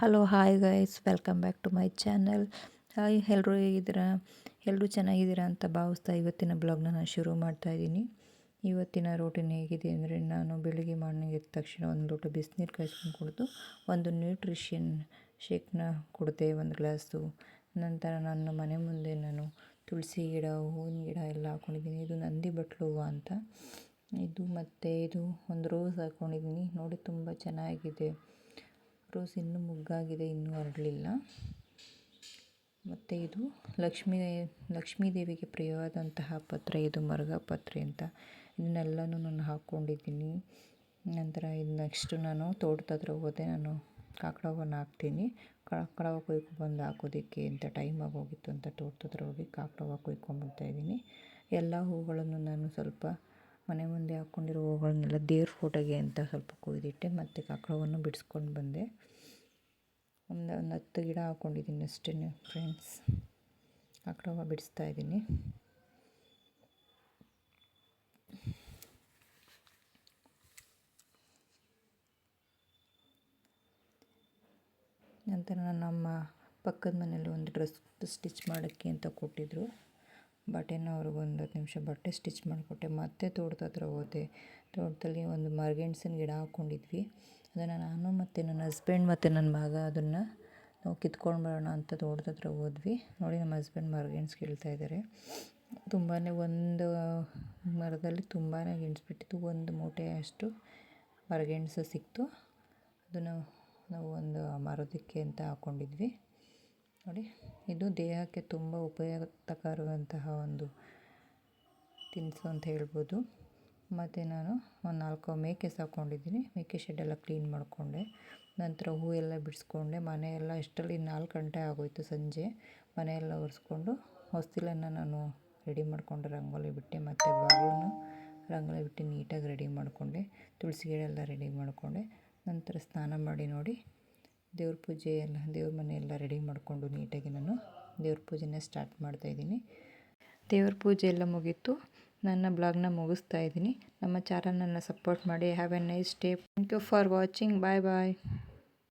Hello hi guys welcome back to my channel hi ಎಲ್ಲರೂ ಹೇಗಿದ್ದೀರಾ? ಎಲ್ಲರೂ ಚೆನ್ನಾಗಿದ್ದೀರಾ ಅಂತ ಭಾವಿಸ್ತಾ ಇವತ್ತಿನ ಬ್ಲಾಗ್ನ ನಾನು ಶುರು ಮಾಡ್ತಾ ಇದ್ದೀನಿ. ಇವತ್ತಿನ ರೋಟಿನ ಹೇಗಿದೆ ಅಂದರೆ ನಾನು ಬೆಳಿಗ್ಗೆ ಮಾರ್ನಿಂಗ್ ಎದ್ದ ತಕ್ಷಣ ಒಂದು ಲೋಟ ಬಿಸಿನೀರು ಕಾಯಿಸ್ಕೊಂಡು ಕುಡಿದು, ಒಂದು ನ್ಯೂಟ್ರಿಷನ್ ಶೇಕ್ನ ಕುಡಿದೆ, ಒಂದು ಗ್ಲಾಸು. ನಂತರ ನನ್ನ ಮನೆ ಮುಂದೆ ನಾನು ತುಳಸಿ ಗಿಡ, ಹೂವಿನ ಗಿಡ ಎಲ್ಲ ಹಾಕ್ಕೊಂಡಿದ್ದೀನಿ ಇದು ನಂದಿ ಬಟ್ಲು ಹೂವು ಅಂತ. ಇದು ಮತ್ತು ಇದು ಒಂದು ರೋಸ್ ಹಾಕ್ಕೊಂಡಿದ್ದೀನಿ ನೋಡಿ, ತುಂಬ ಚೆನ್ನಾಗಿದೆ. ರೋಸ್ ಇನ್ನೂ ಮುಗ್ಗಾಗಿದೆ, ಇನ್ನೂ ಹರಡಲಿಲ್ಲ ಮತ್ತು ಇದು ಲಕ್ಷ್ಮೀ ಲಕ್ಷ್ಮೀ ದೇವಿಗೆ ಪ್ರಿಯವಾದಂತಹ ಪತ್ರ ಇದು ಮರಗ ಪತ್ರೆ ಅಂತ. ಇದನ್ನೆಲ್ಲನೂ ನಾನು ಹಾಕ್ಕೊಂಡಿದ್ದೀನಿ ನಂತರ ಇದು ನೆಕ್ಸ್ಟು ನಾನು ತೋಟದ ಹತ್ರ ಹೋದೆ, ನಾನು ಕಾಕಡ ಹಾಕ್ತೀನಿ. ಕಾಕಡವ ಕೊಯ್ಕೊ ಬಂದು ಹಾಕೋದಕ್ಕೆ ಅಂತ ಟೈಮ್ ಆಗೋಗಿತ್ತು ಅಂತ ತೋಟದ ಹತ್ರ ಹೋಗಿ ಕಾಕಡವ ಹೂವು ಕೊಯ್ಕೊಂಬರ್ತಾಯಿದ್ದೀನಿ ಎಲ್ಲ ಹೂಗಳನ್ನು ನಾನು ಸ್ವಲ್ಪ ಮನೆ ಮುಂದೆ ಹಾಕ್ಕೊಂಡಿರೋ ಹೂಗಳನ್ನೆಲ್ಲ ದೇವ್ರ ಫೋಟೋಗೆ ಅಂತ ಸ್ವಲ್ಪ ಕೊಯ್ದಿಟ್ಟೆ ಮತ್ತು ಕಾಕಡವನ್ನು ಬಿಡಿಸ್ಕೊಂಡು ಬಂದೆ. ಒಂದು ಒಂದು ಹತ್ತು ಗಿಡ ಹಾಕ್ಕೊಂಡಿದ್ದೀನಿ ಅಷ್ಟೇ ಫ್ರೆಂಡ್ಸ್ ಕಾಕಡವ ಬಿಡಿಸ್ತಾ ಇದ್ದೀನಿ. ನಂತರ ನಮ್ಮ ಪಕ್ಕದ ಮನೇಲಿ ಒಂದು ಡ್ರೆಸ್ ಸ್ಟಿಚ್ ಮಾಡೋಕ್ಕೆ ಅಂತ ಕೊಟ್ಟಿದ್ದರು ಬಟ್ಟೆನ ಅವ್ರಿಗೊಂದು ಹತ್ತು ನಿಮಿಷ ಬಟ್ಟೆ ಸ್ಟಿಚ್ ಮಾಡಿಕೊಟ್ಟೆ. ಮತ್ತೆ ತೋಟದ ಹತ್ರ ಹೋದೆ. ತೋಟದಲ್ಲಿ ಒಂದು ಮರಗೆಣ್ಸಿನ ಗಿಡ ಹಾಕ್ಕೊಂಡಿದ್ವಿ. ಅದನ್ನು ನಾನು ಮತ್ತು ನನ್ನ ಹಸ್ಬೆಂಡ್ ಮತ್ತು ನನ್ನ ಮಗ ಅದನ್ನು ನಾವು ಕಿತ್ಕೊಂಡು ಬರೋಣ ಅಂತ ತೋಟದ ಹತ್ರ ಹೋದ್ವಿ. ನೋಡಿ ನಮ್ಮ ಹಸ್ಬೆಂಡ್ ಮರಗೆಣ್ಸು ಕೇಳ್ತಾ ಇದ್ದಾರೆ ತುಂಬಾ ಒಂದು ಮರದಲ್ಲಿ ತುಂಬಾ ಗೆಣಸ್ಬಿಟ್ಟಿತ್ತು ಒಂದು ಮೂಟೆ ಅಷ್ಟು ಮರಗೆಣಸು ಸಿಕ್ತು. ಅದನ್ನು ನಾವು ಒಂದು ಮರದಕ್ಕೆ ಅಂತ ಹಾಕ್ಕೊಂಡಿದ್ವಿ ನೋಡಿ ಇದು ದೇಹಕ್ಕೆ ತುಂಬ ಉಪಯುಕ್ತಕರವಂತಹ ಒಂದು ತಿನಿಸು ಅಂತ ಹೇಳ್ಬೋದು. ಮತ್ತು ನಾನು ಒಂದು ನಾಲ್ಕು ಮೇಕೆ ಸಾಕೊಂಡಿದ್ದೀನಿ. ಮೇಕೆ ಶೆಡ್ಡೆಲ್ಲ ಕ್ಲೀನ್ ಮಾಡಿಕೊಂಡೆ. ನಂತರ ಹೂವೆಲ್ಲ ಬಿಡಿಸ್ಕೊಂಡೆ. ಮನೆಯೆಲ್ಲ ಇಷ್ಟರಲ್ಲಿ ನಾಲ್ಕು ಗಂಟೆ ಆಗೋಯಿತು ಸಂಜೆ. ಮನೆಯೆಲ್ಲ ಒರೆಸ್ಕೊಂಡು ಹೊಸ್ತಿಲನ್ನು ನಾನು ರೆಡಿ ಮಾಡಿಕೊಂಡು ರಂಗೋಲಿ ಬಿಟ್ಟೆ. ಮತ್ತು ಬಾಗಿಲನ್ನು ರಂಗೋಲಿ ಬಿಟ್ಟು ನೀಟಾಗಿ ರೆಡಿ ಮಾಡಿಕೊಂಡೆ. ತುಳಸಿ ಗಿಡ ಎಲ್ಲ ರೆಡಿ ಮಾಡಿಕೊಂಡೆ. ನಂತರ ಸ್ನಾನ ಮಾಡಿ ನೋಡಿ ದೇವ್ರ ಪೂಜೆ ಎಲ್ಲ ದೇವ್ರ ಮನೆ ಎಲ್ಲ ರೆಡಿ ಮಾಡಿಕೊಂಡು ನೀಟಾಗಿ ನಾನು ದೇವ್ರ ಪೂಜೆನೇ ಸ್ಟಾರ್ಟ್ ಮಾಡ್ತಾಯಿದ್ದೀನಿ ದೇವ್ರ ಪೂಜೆ ಎಲ್ಲ ಮುಗೀತು. ನನ್ನ ಬ್ಲಾಗ್ನ ಮುಗಿಸ್ತಾ ಇದ್ದೀನಿ. ನಮ್ಮ ಚಾನಲನ್ನು ಸಪೋರ್ಟ್ ಮಾಡಿ. Have a nice day thank you for watching bye bye